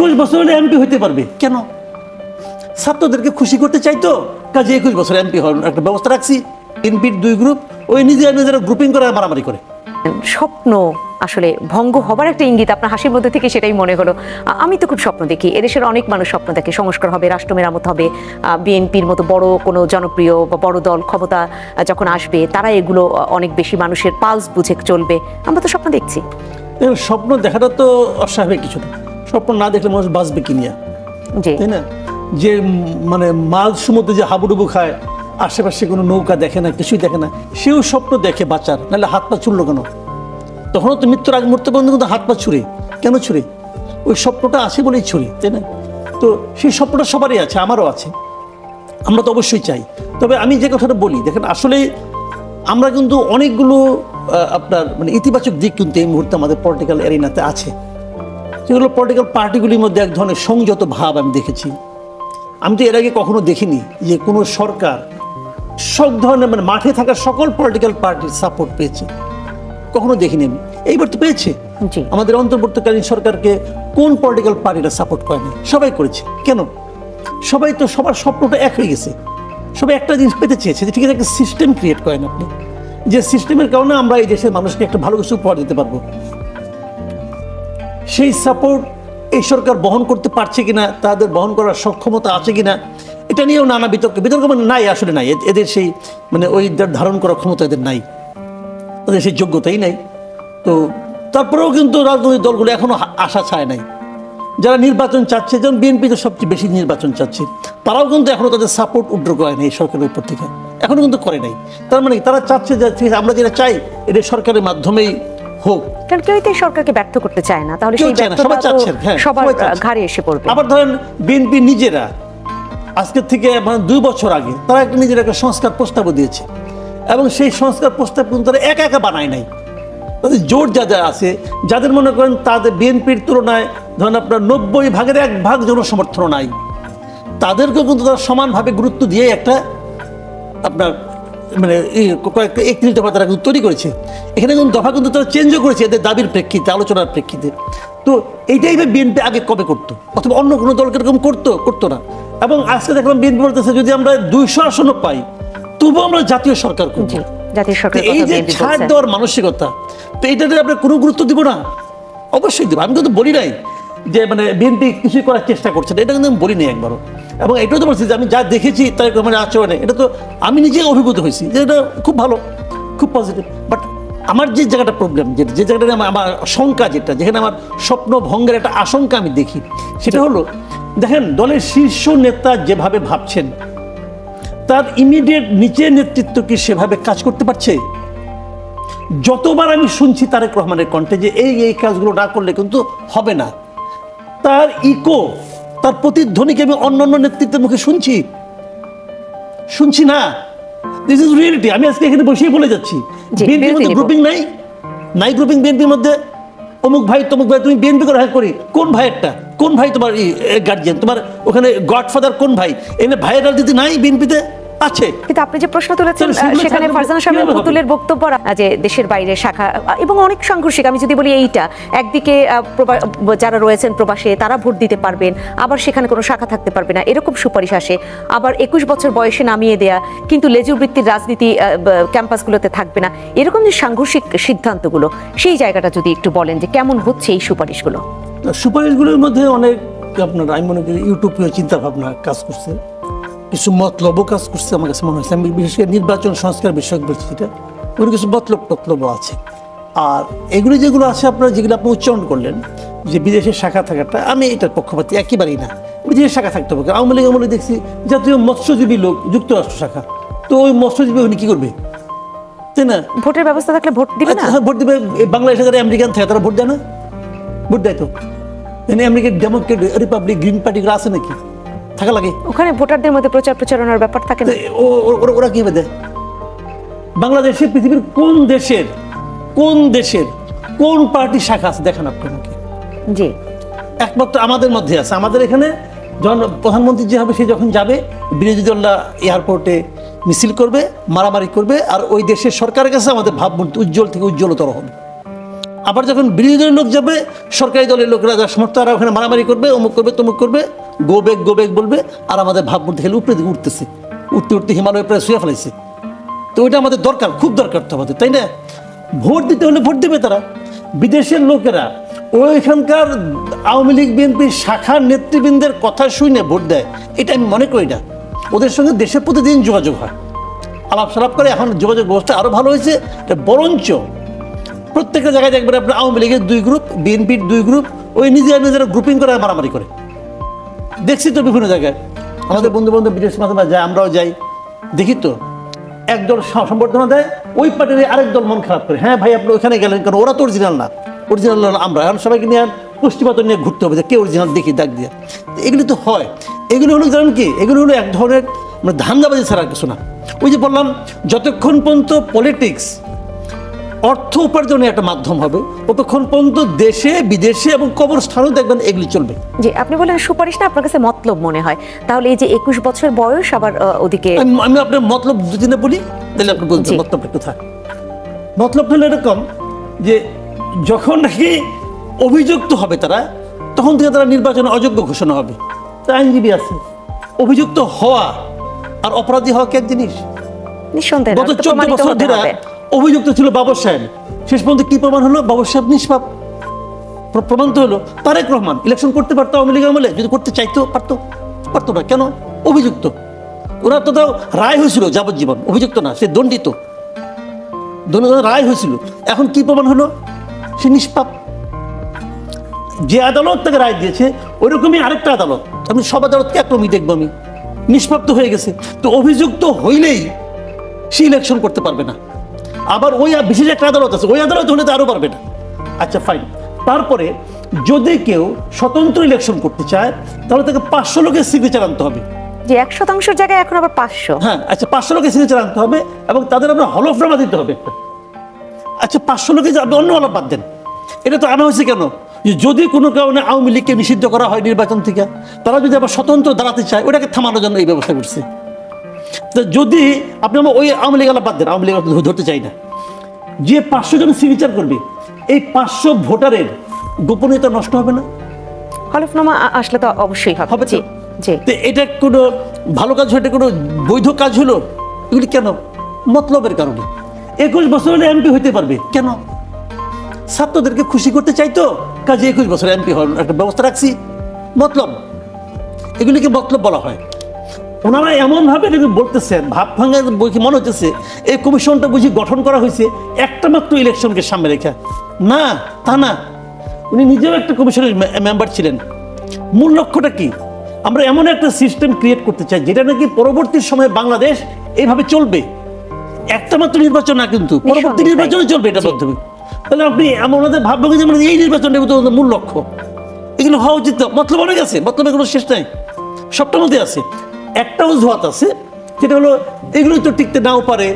একুশ বছর এমপি হইতে পারবে। কেন? ছাত্রদেরকে খুশি করতে চাইতো? কাজে একুশ বছর এমপি হওয়ার একটা ব্যবস্থা রাখছি। এমপির দুই গ্রুপ ওই নিজেরা নিজেরা গ্রুপিং করে মারামারি করে। স্বপ্ন আসলে ভঙ্গ হবার একটা ইঙ্গিত আপনার হাসির মধ্যে থেকে সেটাই মনে হলো। আমি তো খুব স্বপ্ন দেখি। এদেশের অনেক মানুষ স্বপ্ন দেখে। সংস্কার হবে রাষ্ট্র মেরামত হবে। বিএনপির মতো বড় কোনো জনপ্রিয় বা বড় দল ক্ষমতা যখন আসবে তারা এগুলো অনেক বেশি মানুষের পালস বুঝে চলবে। আমরা তো স্বপ্ন দেখছি। স্বপ্ন দেখাটা তো অস্বাভাবিক কিছু না। স্বপ্ন না দেখলে মানুষ বাঁচবে কি নিয়ে? তাই না? যে মানে মাঝ সমুদ্রে যে হাবুডুবু খায় আশেপাশে কোনো নৌকা দেখে না কিছুই দেখে না সেও স্বপ্ন দেখে বাঁচার নাহলে হাত পা ছুড়লো কেন? তখনও তো মৃত্যুর আগ মুহূর্তে পর্যন্ত কিন্তু হাত পা ছুড়ে। কেন ছুড়ে? ওই স্বপ্নটা আছে বলেই ছুড়ে তাই না? তো সেই স্বপ্নটা সবারই আছে আমারও আছে। আমরা তো অবশ্যই চাই। তবে আমি যে কথাটা বলি দেখেন আসলে আমরা কিন্তু অনেকগুলো আপনার মানে ইতিবাচক দিক কিন্তু এই মুহূর্তে আমাদের পলিটিক্যাল এরিনাতে আছে। সেগুলো পলিটিক্যাল পার্টিগুলির মধ্যে এক ধরনের সংযত ভাব আমি দেখেছি। আমি তো এর আগে কখনো দেখিনি যে কোনো সরকার সব ধরনের মানে মাঠে থাকা সকল পলিটিক্যাল পার্টির সাপোর্ট পেয়েছে। কখনো দেখিনি আমি। এইবার তো পেয়েছে। আমাদের অন্তর্বর্তীকালীন সরকারকে কোন পলিটিক্যাল পার্টিটা সাপোর্ট করেনি? সবাই করেছে। কেন? সবাই তো সবার স্বপ্নটা এক হয়ে গেছে। সবাই একটা জিনিস পেতে চেয়েছে যে ঠিক আছে একটা সিস্টেম ক্রিয়েট করেন আপনি। যে সিস্টেমের কারণে আমরা এই দেশের মানুষকে একটা ভালো কিছু উপহার দিতে পারব। সেই সাপোর্ট এই সরকার বহন করতে পারছে কিনা, তাদের বহন করার সক্ষমতা আছে কিনা, এটা নিয়েও নানা বিতর্ক। বিতর্ক মানে নাই, আসলে নাই। এদের সেই মানে ওই ধারণ করার ক্ষমতা এদের নাই। তাদের সেই যোগ্যতাই নাই। তো তারপরেও কিন্তু রাজনৈতিক দলগুলো এখনও আশা ছায় নাই। যারা নির্বাচন চাচ্ছে, যেমন বিএনপি তো সবচেয়ে বেশি নির্বাচন চাচ্ছে, তারাও কিন্তু এখনও তাদের সাপোর্ট উড্র করে নাই সরকারের উপর থেকে। এখনও কিন্তু করে নাই। তার মানে তারা চাচ্ছে যে আমরা যেটা চাই, এটা সরকারের মাধ্যমেই হোক। কারণ কেউই তো সরকারকে ব্যর্থ করতে চায় না। তাহলে সেই ব্যর্থতা হ্যাঁ, সবার। ঘাড়ে এসে পড়বে। আবার ধরেন বিএনপি নিজেরা আজকের থেকে মানে দুই বছর আগে তারা একটা নিজের একটা সংস্কার প্রস্তাবও দিয়েছে। এবং সেই সংস্কার প্রস্তাব কিন্তু তারা একা একা বানায় নাই। তাদের জোর যা যা আছে যাদের মনে করেন তাদের বিএনপির তুলনায় ধরেন আপনার নব্বই ভাগের এক ভাগ জনসমর্থন নাই। তাদেরকেও কিন্তু তারা সমানভাবে গুরুত্ব দিয়ে একটা আপনার মানে কয়েকটা একত্রিশ দফা তারা কিন্তু তৈরি করেছে। এখানে কিন্তু দফা কিন্তু তারা চেঞ্জও করেছে এদের দাবির প্রেক্ষিতে আলোচনার প্রেক্ষিতে। তো এইটাই বিএনপি আগে কবে করতো? অথবা অন্য কোনো দলকে এরকম করতো করতো না। এবং আজকে দেখলাম বিএনপি বলতেছে যদি আমরা দুইশো আসনও পাই তবুও আমরা জাতীয় সরকার করব। সরকারের এই যে ছাড় দেওয়ার মানসিকতা তো এটাতে আমরা কোনো গুরুত্ব দিব না? অবশ্যই দেবো। আমি কিন্তু বলি নাই যে মানে বিএনপি কিছুই করার চেষ্টা করছে না। এটা কিন্তু আমি বলি নাই একবারও। এবং এটাও তো বলছি যে আমি যা দেখেছি তার মানে আচরণে এটা তো আমি নিজে অভিভূত হয়েছি যে এটা খুব ভালো, খুব পজিটিভ বাট আমার যে জায়গাটা প্রবলেম যে যে জায়গাটা আমার আমার শঙ্কা যেটা, যেখানে আমার স্বপ্ন ভঙ্গের একটা আশঙ্কা আমি দেখি, সেটা হলো, দেখেন, দলের শীর্ষ নেতা যেভাবে ভাবছেন, তার ইমিডিয়েট নিচের নেতৃত্ব কি সেভাবে কাজ করতে পারছে? যতবার আমি শুনছি তারেক রহমানের কণ্ঠে যে এই এই কাজগুলো না করলে কিন্তু হবে না। তার ইকো তার প্রতিধ্বনিকে আমি অন্য অন্য নেতৃত্বের মুখে শুনছি। শুনছি না। দিস ইজ রিয়েলিটি আমি আজকে এখানে বসেই বলে যাচ্ছি। বিএনপির মধ্যে গ্রুপিং নাই? নাই গ্রুপিং বিএনপির মধ্যে? অমুক ভাই তমুক ভাই তুমি বিএনপি করে হ্যাঁ করি। কোন ভাইয়েরটা? কোন ভাই তোমার গার্জিয়ান তোমার ওখানে গডফাদার কোন ভাই? এনে ভাইয়ের যদি নাই বিএনপিতে আছে। কিন্তু আপনি যে প্রশ্ন তুলেছেন সেখানে ফারজানা পুতুলের বক্তব্য যে দেশের বাইরে শাখা এবং অনেক সাংঘর্ষিক আমি যদি বলি এইটা একদিকে যারা রয়েছেন প্রবাসে তারা ভোট দিতে পারবেন আবার সেখানে কোনো শাখা থাকতে পারবে না এরকম সুপারিশ আসে। আবার একুশ বছর বয়সে নামিয়ে দেয়া কিন্তু লেজুর বৃত্তির রাজনীতি ক্যাম্পাসগুলোতে থাকবে না এরকম যে সাংঘর্ষিক সিদ্ধান্তগুলো সেই জায়গাটা যদি একটু বলেন যে কেমন হচ্ছে এই সুপারিশগুলো? সুপারিশগুলোর মধ্যে অনেক আপনার আমি মনে করি ইউটোপীয় চিন্তা ভাবনা কাজ করছে। কিছু মতলবও কাজ করছে আমার কাছে মনে হয়েছে। আমি বিশেষ করে নির্বাচন সংস্কার বিষয়ক বলছি ওগুলো কিছু মতলব টতলবও আছে। আর এগুলো যেগুলো আছে আপনারা যেগুলো আপনি উচ্চারণ করলেন যে বিদেশের শাখা থাকাটা আমি এটার পক্ষপাতি একেবারেই না। বিদেশের শাখা থাকতে হবে। আওয়ামী লীগ আমলে দেখছি জাতীয় মৎস্যজীবী লোক যুক্তরাষ্ট্র শাখা। তো ওই মৎস্যজীবী উনি কী করবে? তাই না? ভোটের ব্যবস্থা থাকলে ভোট দিবে না? আচ্ছা, হ্যাঁ, ভোট দিবে। বাংলাদেশে যারা আমেরিকান থাকে তারা ভোট দেয় না? ভোট দেয় তো? আমেরিকার ডেমোক্রেট রিপাবলিক গ্রিন পার্টিগুলো আছে নাকি? থাকা লাগে? ওখানে ভোটারদের মধ্যে প্রচার প্রচারণার ব্যাপার থাকে না? ওরা- কীভাবে দেয় বাংলাদেশে পৃথিবীর কোন দেশের কোন দেশের কোন পার্টি শাখা আছে? দেখান আপনি আমাকে। জি। একমাত্র আমাদের মধ্যে আছে। আমাদের এখানে যখন প্রধানমন্ত্রী যে হবে সে যখন যাবে বিরোধী দলরা এয়ারপোর্টে মিছিল করবে মারামারি করবে আর ওই দেশের সরকারের কাছে আমাদের ভাবমূর্তি উজ্জ্বল থেকে উজ্জ্বলতর হবে। আবার যখন বিরোধী দলের লোক যাবে, সরকারি দলের লোকরা যারা সমর্থ, তারা ওখানে মারামারি করবে, অমুক করবে, তমুক করবে গোবেগ গোবেগ বলবে, আর আমাদের ভাবমূর্তি খেলে উপরে দিকে উঠতেছে। উঠতে উঠতে হিমালয় প্রায় শুয়ে ফেলেছে তো ওইটা আমাদের দরকার, খুব দরকার তো আমাদের, তাই না? ভোট দিতে হলে ভোট দেবে তারা। বিদেশের লোকেরা ওইখানকার আওয়ামী লীগ বিএনপির শাখার নেতৃবৃন্দের কথা শুনে ভোট দেয়, এটা আমি মনে করি না। ওদের সঙ্গে দেশে প্রতিদিন যোগাযোগ হয়। আলাপ সালাপ করে এখন যোগাযোগ ব্যবস্থা আরও ভালো হয়েছে, বরঞ্চ প্রত্যেকটা জায়গায় দেখবেন আপনার আওয়ামী লীগের দুই গ্রুপ বিএনপির দুই গ্রুপ ওই নিজেরা নিজেরা গ্রুপিং করে মারামারি করে। দেখছি তো বিভিন্ন জায়গায়। আমাদের বন্ধু বান্ধব বিদেশ মাঝে যায়, আমরাও যাই। দেখি তো একদল সম্বর্ধনা দেয়, ওই পার্টির আরেক দল মন খারাপ করে। হ্যাঁ ভাই, আপনি ওখানে গেলেন কারণ ওরা তো অরিজিনাল না। অরিজিনাল না আমরা। এখন সবাইকে নিয়ে পুষ্টিপাতন নিয়ে ঘুরতে হবে যে কে অরিজিনাল দেখি, ডাক দিয়ে। এগুলি তো হয়। এগুলো হলো জানেন কি? এগুলো হলো এক ধরনের মানে ধান্দাবাজি ছাড়া কিছু না। ওই যে বললাম, যতক্ষণ পর্যন্ত পলিটিক্স অর্থ উপার্জনের একটা মাধ্যম হবে। ততক্ষণ পর্যন্ত দেশে বিদেশে এবং কবরস্থানেও দেখবেন এগুলি চলবে। জি আপনি বলেন সুপারিশ না আপনার কাছে মতলব মনে হয়। তাহলে এই যে একুশ বছর বয়স আবার ওদিকে আমি আপনার মতলব দু দিনে বলি তাহলে আপনি বলছেন মতলব একটু থাক। মতলব হলো এরকম যে যখন নাকি অভিযুক্ত হবে তারা তখন থেকে তারা নির্বাচনে অযোগ্য ঘোষণা হবে। তা আইনজীবী আছে অভিযুক্ত হওয়া আর অপরাধী হওয়া কি এক জিনিস? গত চোদ্দ বছর ধরে। অভিযুক্ত ছিল বাবর সাহেব। শেষ পর্যন্ত কি প্রমাণ হলো? বাবর সাহেব নিষ্পাপ। প্রমাণ তো হলো তারেক রহমান। ইলেকশন করতে পারতো আওয়ামী লীগ আমলে? যদি করতে চাইতো, পারতো। পারতো না। কেন? অভিযুক্ত। ওরা তো তাও রায় হয়েছিল যাবজ্জীবন। অভিযুক্ত না, সে দণ্ডিত। রায় হয়েছিল। এখন কি প্রমাণ হলো? সে নিষ্পাপ। যে আদালত তাকে রায় দিয়েছে, ওইরকমই আরেকটা আদালত। আমি সব আদালতকে একরকমই দেখব আমি। নিষ্পাপ্ত হয়ে গেছে। তো অভিযুক্ত হইলেই সে ইলেকশন করতে পারবে না। আবার ওই বিশেষ একটা আদালত আছে ওই আদালত হলে তো আরও পারবে না। আচ্ছা ফাইন তারপরে যদি কেউ স্বতন্ত্র ইলেকশন করতে চায় তাহলে তাকে পাঁচশো লোকের সিগনেচার আনতে হবে। যে এক শতাংশের জায়গায় এখন আবার পাঁচশো। হ্যাঁ আচ্ছা পাঁচশো লোকের সিগনেচার আনতে হবে এবং তাদের আমরা হলফনামা দিতে হবে। একটা আচ্ছা পাঁচশো লোকে আপনি অন্য হলফ বাদ দেন। এটা তো আনা হয়েছে কেন? যদি কোনো কারণে আওয়ামী লীগকে নিষিদ্ধ করা হয় নির্বাচন থেকে তারা যদি আবার স্বতন্ত্র দাঁড়াতে চায় ওটাকে থামানোর জন্য এই ব্যবস্থা করছে। তো যদি আপনি আমার ওই আওয়ামী লীগ বাদ দেন আওয়ামী লীগ ধরতে চাই না। যে পাঁচশো জন সিগনেচার করবে এই পাঁচশো ভোটারের গোপনীয়তা নষ্ট হবে না? হলফনামা আসলে তো অবশ্যই হবে। হবে জি জি। তো এটা কোনো ভালো কাজ হলো কোনো বৈধ কাজ হলো? এগুলি কেন? মতলবের কারণে। একুশ বছর হলে এমপি হইতে পারবে কেন? ছাত্রদেরকে খুশি করতে চাইতো কাজে একুশ বছর এমপি হওয়ার একটা ব্যবস্থা রাখছি। মতলব। এগুলিকে মতলব বলা হয়। ওনারা এমনভাবে এটাকে বলতেছেন ভাব ভাঙা বই মনে হচ্ছে এই কমিশনটা বুঝি গঠন করা হয়েছে একটা মাত্র ইলেকশনকে সামনে রেখে। না তা না। উনি নিজেও একটা কমিশনের মেম্বার ছিলেন। মূল লক্ষ্যটা কি? আমরা এমন একটা সিস্টেম ক্রিয়েট করতে চাই যেটা নাকি পরবর্তী সময়ে বাংলাদেশ এইভাবে চলবে। একটা মাত্র নির্বাচন না কিন্তু পরবর্তী নির্বাচনে চলবে এটা মাধ্যমে। তাহলে আপনি এমন ওনাদের ভাববেন যে মানে এই নির্বাচনটা তো মূল লক্ষ্য। এগুলো হওয়া উচিত। মতলব অনেক আছে মতলবের কোনো শেষ নাই। সবটার মধ্যে আছে। একটা অজুহাত আছে, যেটা হলো এগুলো তো টিকতে নাও পারে,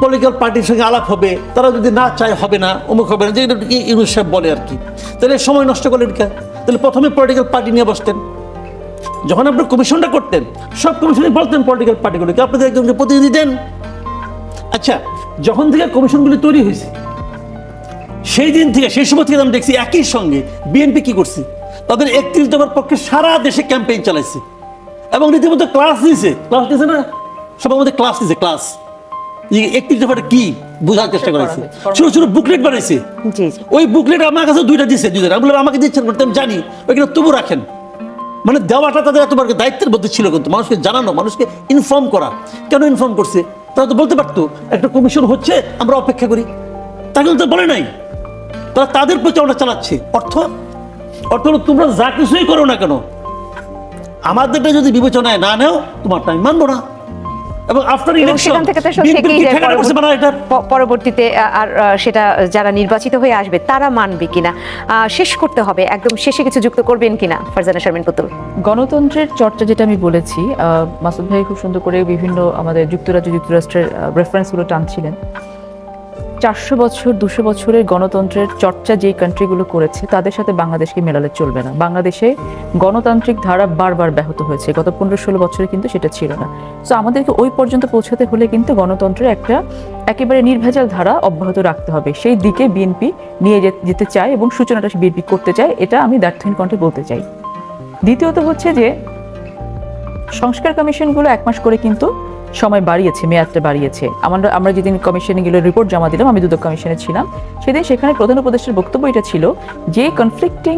পলিটিক্যাল পার্টির সঙ্গে আলাপ হবে, তারা যদি না চায় হবে না, অমুক হবে না যেগুলো ইউনুস সাহেব বলে আর কি। তাহলে সময় নষ্ট করলেন কে? তাহলে প্রথমে পলিটিক্যাল পার্টি নিয়ে বসতেন। যখন আপনার কমিশনটা করতেন, সব কমিশনে বলতেন পলিটিক্যাল পার্টিগুলোকে, আপনাদের একজনকে প্রতিনিধি দেন। আচ্ছা যখন থেকে কমিশনগুলি তৈরি হয়েছে, সেই দিন থেকে, সেই সময় থেকে আমি দেখছি একই সঙ্গে বিএনপি কি করছে? তাদের একত্রিশ দফার পক্ষে সারা দেশে ক্যাম্পেইন চালাইছে। এবং রীতিমতো ক্লাস দিয়েছে ক্লাস দিয়েছে না? সবার মধ্যে ক্লাস দিয়েছে ক্লাস একত্রিশ দফাটা কি বোঝার চেষ্টা করেছে। ছোট ছোট বুকলেট বানাইছে। ওই বুকলেট আমার কাছে দুইটা দিচ্ছে দুইটা বললাম আমাকে দিচ্ছেন করতে আমি জানি ওইখানে তবু রাখেন। মানে দেওয়াটা তাদের দায়িত্বের মধ্যে ছিল কিন্তু মানুষকে জানানো মানুষকে ইনফর্ম করা। কেন ইনফর্ম করছে? তারা তো বলতে পারতো একটা কমিশন হচ্ছে আমরা অপেক্ষা করি। তা কিন্তু তো বলে নাই। তারা তাদের প্রচারণা চালাচ্ছে। অর্থ? অর্থ তোমরা যা কিছুই করো না কেন আমাদেরটা যদি বিবেচনায় না নেও তোমারটা আমি মানবো না। এবং আফটার ইলেকশন পরবর্তীতে আর সেটা যারা নির্বাচিত হয়ে আসবে তারা মানবে কিনা? শেষ করতে হবে। একদম শেষে কিছু যুক্ত করবেন কিনা ফারজানা শারমিন পুতুল? গণতন্ত্রের চর্চা যেটা আমি বলেছি আহ, মাসুদ ভাই খুব সুন্দর করে বিভিন্ন আমাদের যুক্তরাজ্য যুক্তরাষ্ট্রের রেফারেন্সগুলো টানছিলেন। চারশো বছর, দুশো বছরের গণতন্ত্রের চর্চা যেই কান্ট্রিগুলো করেছে, তাদের সাথে বাংলাদেশকে মেলালে চলবে না। বাংলাদেশে গণতান্ত্রিক ধারা বারবার ব্যাহত হয়েছে। গত পনেরো ষোলো বছরে কিন্তু সেটা ছিল না। সো আমাদেরকে ওই পর্যন্ত পৌঁছাতে হলে কিন্তু গণতন্ত্রের একটা একেবারে নির্ভেজাল ধারা অব্যাহত রাখতে হবে। সেই দিকে বিএনপি নিয়ে যেতে চায় এবং সূচনাটা বিএনপি করতে চায়, এটা আমি দ্ব্যর্থহীন কণ্ঠে বলতে চাই। দ্বিতীয়ত হচ্ছে যে, সংস্কার কমিশনগুলো এক মাস করে কিন্তু সময় বাড়িয়েছে মেয়াদটা বাড়িয়েছে। আমরা আমরা যেদিন কমিশনে গেলে রিপোর্ট জমা দিলাম আমি দুদক কমিশনে ছিলাম। সেদিন সেখানে প্রধান উপদেষ্টার বক্তব্য এটা ছিল যে কনফ্লিক্টিং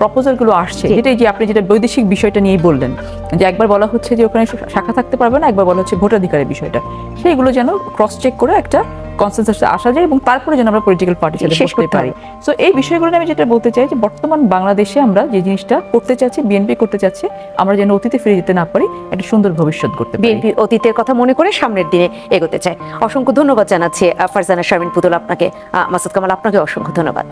প্রপোজালগুলো আসছে। যেটাই যে আপনি যেটা বৈদেশিক বিষয়টা নিয়েই বললেন যে একবার বলা হচ্ছে যে ওখানে শাখা থাকতে পারবে না একবার বলা হচ্ছে ভোটাধিকারের বিষয়টা। সেইগুলো যেন ক্রস চেক করে একটা কনসেন্সাসে আসা যায় এবং তারপরে যেন আমরা পলিটিক্যাল পার্টি শেষ করতে পারি। সো এই বিষয়গুলো আমি যেটা বলতে চাই যে বর্তমান বাংলাদেশে আমরা যে জিনিসটা করতে চাচ্ছি বিএনপি করতে চাচ্ছে আমরা যেন অতীতে ফিরে যেতে না পারি একটা সুন্দর ভবিষ্যৎ করতে বিএনপি অতীতের কথা মনে করে সামনের দিনে এগোতে চায় অসংখ্য ধন্যবাদ জানাচ্ছি ফারজানা শারমিন পুতুল আপনাকে মাসুদ কামাল আপনাকে অসংখ্য ধন্যবাদ।